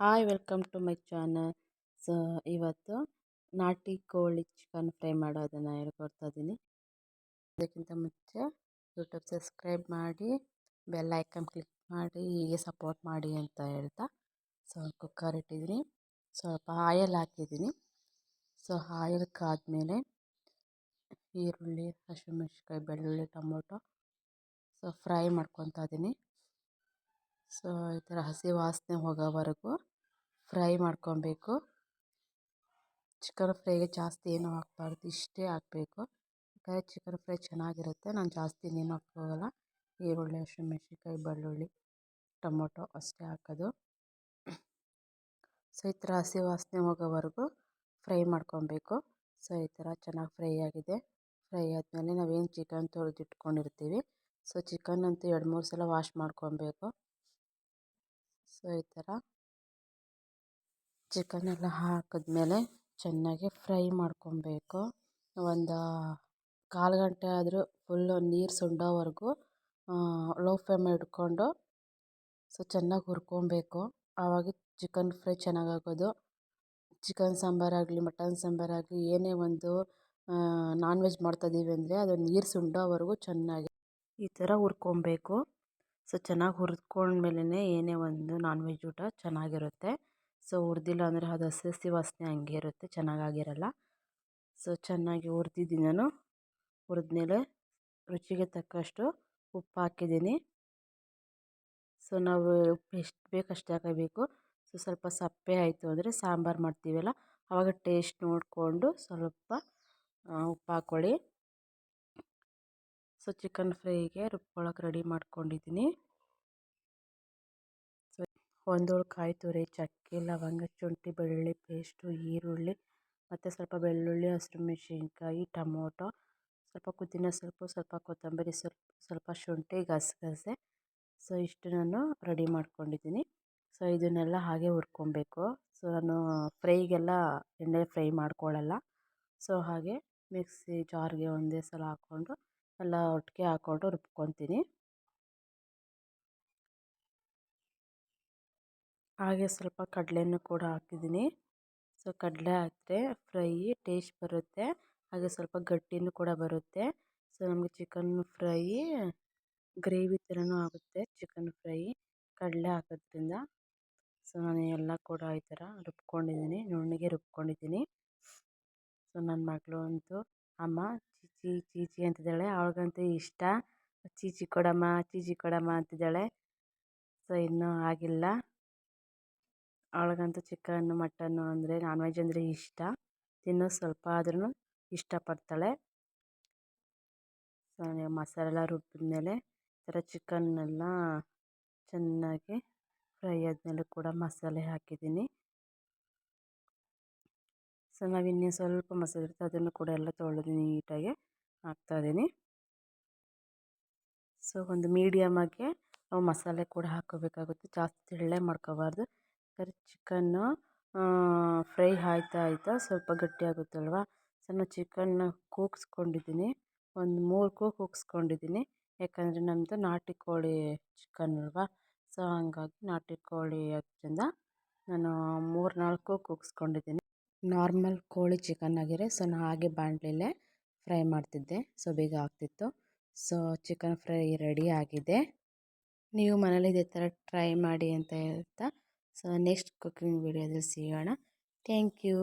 Hi, welcome to my channel. So, ಇವತ್ತು ನಾಟಿ ಕೋಳಿ ಚಿಕನ್ ಫ್ರೈ ಮಾಡೋದನ್ನು ಹೇಳ್ಕೊಡ್ತಾ ಇದ್ದೀನಿ ಅದಕ್ಕಿಂತ ಮುಂಚೆ ಯೂಟ್ಯೂಬ್ ಸಬ್ಸ್ಕ್ರೈಬ್ ಮಾಡಿ, ಬೆಲ್ ಐಕನ್ ಕ್ಲಿಕ್ ಮಾಡಿ, ಹೀಗೆ ಸಪೋರ್ಟ್ ಮಾಡಿ ಅಂತ ಹೇಳ್ತಾ. ಸೊ, ಕುಕ್ಕರ್ ಇಟ್ಟಿದ್ದೀನಿ. ಸ್ವಲ್ಪ ಆಯಲ್ ಹಾಕಿದ್ದೀನಿ. ಸೊ, ಆಯಲ್ ಕಾದ್ಮೇಲೆ ಈರುಳ್ಳಿ, ಹಸಿಮೆಣ್ಸಿನ್ಕಾಯಿ, ಬೆಳ್ಳುಳ್ಳಿ, ಟೊಮೊಟೊ, ಸೊ, ಫ್ರೈ ಮಾಡ್ಕೊತಾ ಇದ್ದೀನಿ ಸೊ, ಈ ಥರ ಹಸಿ ವಾಸನೆ ಹೋಗೋವರೆಗೂ ಫ್ರೈ ಮಾಡ್ಕೊಬೇಕು. ಚಿಕನ್ ಫ್ರೈಗೆ ಜಾಸ್ತಿ ಏನೂ ಹಾಕ್ಬಾರ್ದು, ಇಷ್ಟೇ ಹಾಕಬೇಕು. ಯಾಕಂದರೆ ಚಿಕನ್ ಫ್ರೈ ಚೆನ್ನಾಗಿರುತ್ತೆ, ನಾನು ಜಾಸ್ತಿ ಇನ್ನೇನು ಹಾಕೋಲ್ಲ ಈರುಳ್ಳಿ, ಹಸಿಮೆಣ್ಸಿನ್ಕಾಯಿ, ಬೆಳ್ಳುಳ್ಳಿ, ಟೊಮೊಟೊ ಅಷ್ಟೇ ಹಾಕೋದು. ಸೊ, ಈ ಥರ ಹಸಿ ವಾಸನೆ ಹೋಗೋವರೆಗೂ ಫ್ರೈ ಮಾಡ್ಕೊಬೇಕು. ಸೊ, ಈ ಥರ ಚೆನ್ನಾಗಿ ಫ್ರೈ ಆಗಿದೆ. ಫ್ರೈ ಆದಮೇಲೆ ನಾವೇನು ಚಿಕನ್ ತೊಳೆದಿಟ್ಕೊಂಡಿರ್ತೀವಿ. ಸೊ, ಚಿಕನ್ ಅಂತೂ ಎರಡು ಮೂರು ಸಲ ವಾಶ್ ಮಾಡ್ಕೊಬೇಕು. ಸೊ, ಈ ಥರ. ಚಿಕನ್ ಎಲ್ಲ ಹಾಕಿದ್ಮೇಲೆ ಚೆನ್ನಾಗಿ ಫ್ರೈ ಮಾಡ್ಕೊಬೇಕು. ಒಂದು ಕಾಲು ಗಂಟೆ ಆದರೂ ಫುಲ್ಲು ನೀರು ಸುಂಡೋವರೆಗೂ ಲೋ ಫ್ಲೇಮ್ ಇಟ್ಕೊಂಡು ಸೊ ಚೆನ್ನಾಗಿ ಹುರ್ಕೊಬೇಕು. ಆವಾಗ ಚಿಕನ್ ಫ್ರೈ ಚೆನ್ನಾಗಾಗೋದು. ಚಿಕನ್ ಸಾಂಬಾರಾಗಲಿ ಮಟನ್ ಸಾಂಬಾರಾಗಲಿ ಏನೇ ಒಂದು ನಾನ್ ವೆಜ್ ಮಾಡ್ತಾಯಿದ್ದೀವಿ ಅಂದರೆ ಅದು ನೀರು ಸುಂಡೋವರೆಗೂ ಚೆನ್ನಾಗಿ ಈ ಥರ ಹುರ್ಕೊಬೇಕು. ಸೊ ಚೆನ್ನಾಗಿ ಹುರ್ಕೊಂಡ್ಮೇಲೆ ಏನೇ ಒಂದು ನಾನ್ ವೆಜ್ ಊಟ ಚೆನ್ನಾಗಿರುತ್ತೆ. ಸೊ ಹುರಿದಿಲ್ಲ ಅಂದರೆ ಅದು ಹಸಿ ಹಸಿ ವಾಸನೆ ಹಂಗೆ ಇರುತ್ತೆ, ಚೆನ್ನಾಗಾಗಿರಲ್ಲ. ಸೊ, ಚೆನ್ನಾಗಿ ಹುರಿದಿದ್ದೀನಿ ನಾನು. ಹುರಿದ್ಮೇಲೆ ರುಚಿಗೆ ತಕ್ಕಷ್ಟು ಉಪ್ಪು ಹಾಕಿದ್ದೀನಿ. ಸೊ, ನಾವು ಉಪ್ಪು ಎಷ್ಟು ಬೇಕು ಅಷ್ಟು ಹಾಕಬೇಕು. ಸೊ, ಸ್ವಲ್ಪ ಸಪ್ಪೆ ಆಯಿತು ಅಂದರೆ ಸಾಂಬಾರು ಮಾಡ್ತೀವಲ್ಲ ಆವಾಗ ಟೇಸ್ಟ್ ನೋಡಿಕೊಂಡು ಸ್ವಲ್ಪ ಉಪ್ಪು ಹಾಕ್ಕೊಳ್ಳಿ ಸೊ, ಚಿಕನ್ ಫ್ರೈಗೆ ರುಬ್ಕೊಳ್ಳೋಕೆ ರೆಡಿ ಮಾಡ್ಕೊಂಡಿದ್ದೀನಿ. ಒಂದೋಳು ಕಾಯಿ ತುರಿ, ಚಕ್ಕೆ, ಲವಂಗ, ಶುಂಠಿ, ಬೆಳ್ಳುಳ್ಳಿ ಪೇಸ್ಟು, ಈರುಳ್ಳಿ ಮತ್ತು ಸ್ವಲ್ಪ ಬೆಳ್ಳುಳ್ಳಿ, ಹಸಿರು ಮೆಣಸಿನ್ಕಾಯಿ, ಟೊಮೊಟೊ, ಸ್ವಲ್ಪ ಪುದೀನ ಸೊಪ್ಪು, ಸ್ವಲ್ಪ ಕೊತ್ತಂಬರಿ ಸೊಪ್ಪು ಸ್ವಲ್ಪ ಶುಂಠಿ, ಗಸಗಸೆ. ಸೊ, ಇಷ್ಟು ನಾನು ರೆಡಿ ಮಾಡ್ಕೊಂಡಿದ್ದೀನಿ. ಸೊ, ಇದನ್ನೆಲ್ಲ ಹಾಗೆ ಹುರ್ಕೊಬೇಕು. ಸೊ, ನಾನು ಫ್ರೈಗೆಲ್ಲ ಎಣ್ಣೆ ಫ್ರೈ ಮಾಡ್ಕೊಳ್ಳಲ್ಲ ಸೊ, ಹಾಗೆ ಮಿಕ್ಸಿ ಜಾರ್ಗೆ ಒಂದೇ ಸಲ ಹಾಕ್ಕೊಂಡು ಎಲ್ಲ ಒಟ್ಟಿಗೆ ಹಾಕ್ಕೊಂಡು ರುಬ್ಕೊತೀನಿ ಹಾಗೆ ಸ್ವಲ್ಪ ಕಡಲೆನೂ ಕೂಡ ಹಾಕಿದ್ದೀನಿ. ಸೊ, ಕಡಲೆ ಹಾಕಿದ್ರೆ ಫ್ರೈ ಟೇಸ್ಟ್ ಬರುತ್ತೆ. ಹಾಗೆ ಸ್ವಲ್ಪ ಗಟ್ಟಿನೂ ಕೂಡ ಬರುತ್ತೆ. ಸೊ, ನಮಗೆ ಚಿಕನ್ ಫ್ರೈ, ಗ್ರೇವಿ ಥರನೂ ಆಗುತ್ತೆ ಚಿಕನ್ ಫ್ರೈ, ಕಡಲೆ ಹಾಕೋದ್ರಿಂದ. ಸೊ, ನಾನು ಎಲ್ಲ ಕೂಡ ಈ ಥರ ರುಬ್ಕೊಂಡಿದ್ದೀನಿ, ನುಣ್ಣಗೆ ರುಬ್ಕೊಂಡಿದ್ದೀನಿ. ಸೊ ನನ್ನ ಮಗಳು ಅಂತೂ, ಅಮ್ಮ, ಚೀಚಿ ಚೀಚಿ ಅಂತಿದ್ದಾಳೆ. ಅವಳಿಗಂತೂ ಇಷ್ಟ. ಚೀಚಿ ಕೊಡಮ್ಮ ಚೀಚಿ ಕೊಡಮ್ಮ ಅಂತಿದ್ದಾಳೆ. ಸೊ, ಇನ್ನೂ ಆಗಿಲ್ಲ. ಅವಳಿಗಂತೂ ಚಿಕನ್ನು, ಮಟನ್ನು ಅಂದರೆ ನಾನ್ ವೆಜ್ ಅಂದರೆ ಇಷ್ಟ. ತಿನ್ನೋ ಸ್ವಲ್ಪ ಆದ್ರೂ ಇಷ್ಟಪಡ್ತಾಳೆ. ಸೊ, ಮಸಾಲೆ ಎಲ್ಲ ರುಬ್ಬಿದ್ಮೇಲೆ ಈ ಥರ ಚಿಕನ್ನೆಲ್ಲ ಚೆನ್ನಾಗಿ ಫ್ರೈ ಆದಮೇಲೆ ಕೂಡ ಮಸಾಲೆ ಹಾಕಿದ್ದೀನಿ. ಸೊ ನಾವು ಇನ್ನೂ ಸ್ವಲ್ಪ ಮಸಾಲೆ ಇರುತ್ತೆ ಅದನ್ನು ಕೂಡ ಎಲ್ಲ ತೊಳೆದು ನೀಟಾಗಿ ಹಾಕ್ತಾಯಿದ್ದೀನಿ ಸೊ, ಒಂದು ಮೀಡಿಯಮ್ಮಾಗೆ ನಾವು ಮಸಾಲೆ ಕೂಡ ಹಾಕೋಬೇಕಾಗುತ್ತೆ. ಜಾಸ್ತಿ ತೆಳ್ಳೆ ಮಾಡ್ಕೋಬಾರ್ದು. ಯಾಕಂದರೆ ಚಿಕನ್ನು ಫ್ರೈ ಆಯ್ತಾ ಆಯ್ತಾ ಸ್ವಲ್ಪ ಗಟ್ಟಿಯಾಗುತ್ತಲ್ವ? ಸೊ ನಾನು ಚಿಕನ್ನ ಕೂಗಿಸ್ಕೊಂಡಿದ್ದೀನಿ. ಒಂದು ಮೂರು ಕೂಗು ಕೂಗಿಸ್ಕೊಂಡಿದ್ದೀನಿ. ಯಾಕಂದರೆ ನಮ್ಮದು ನಾಟಿ ಕೋಳಿ ಚಿಕನ್ ಅಲ್ವಾ? ಸೊ, ಹಂಗಾಗಿ ನಾಟಿ ಕೋಳಿ ಅದರಿಂದ ನಾನು ಮೂರು, ನಾಲ್ಕು ಕೂಗಿಸ್ಕೊಂಡಿದ್ದೀನಿ. ನಾರ್ಮಲ್ ಕೋಳಿ ಚಿಕನ್ ಆಗಿರೆ ಸೊ ನಾನು ಹಾಗೆ ಬಾಣಲೆಯಲ್ಲೇ ಫ್ರೈ ಮಾಡ್ತಿದ್ದೆ. ಸೊ, ಬೇಗ ಆಗ್ತಿತ್ತು. ಸೊ, ಚಿಕನ್ ಫ್ರೈ ರೆಡಿ ಆಗಿದೆ. ನೀವು ಮನೇಲಿ ಇದೇ ಥರ ಟ್ರೈ ಮಾಡಿ ಅಂತ ಹೇಳ್ತಾ ಸೊ ನೆಕ್ಸ್ಟ್ ಕುಕ್ಕಿಂಗ್ ವಿಡಿಯೋದಲ್ಲಿ ಸಿಗೋಣ. Thank you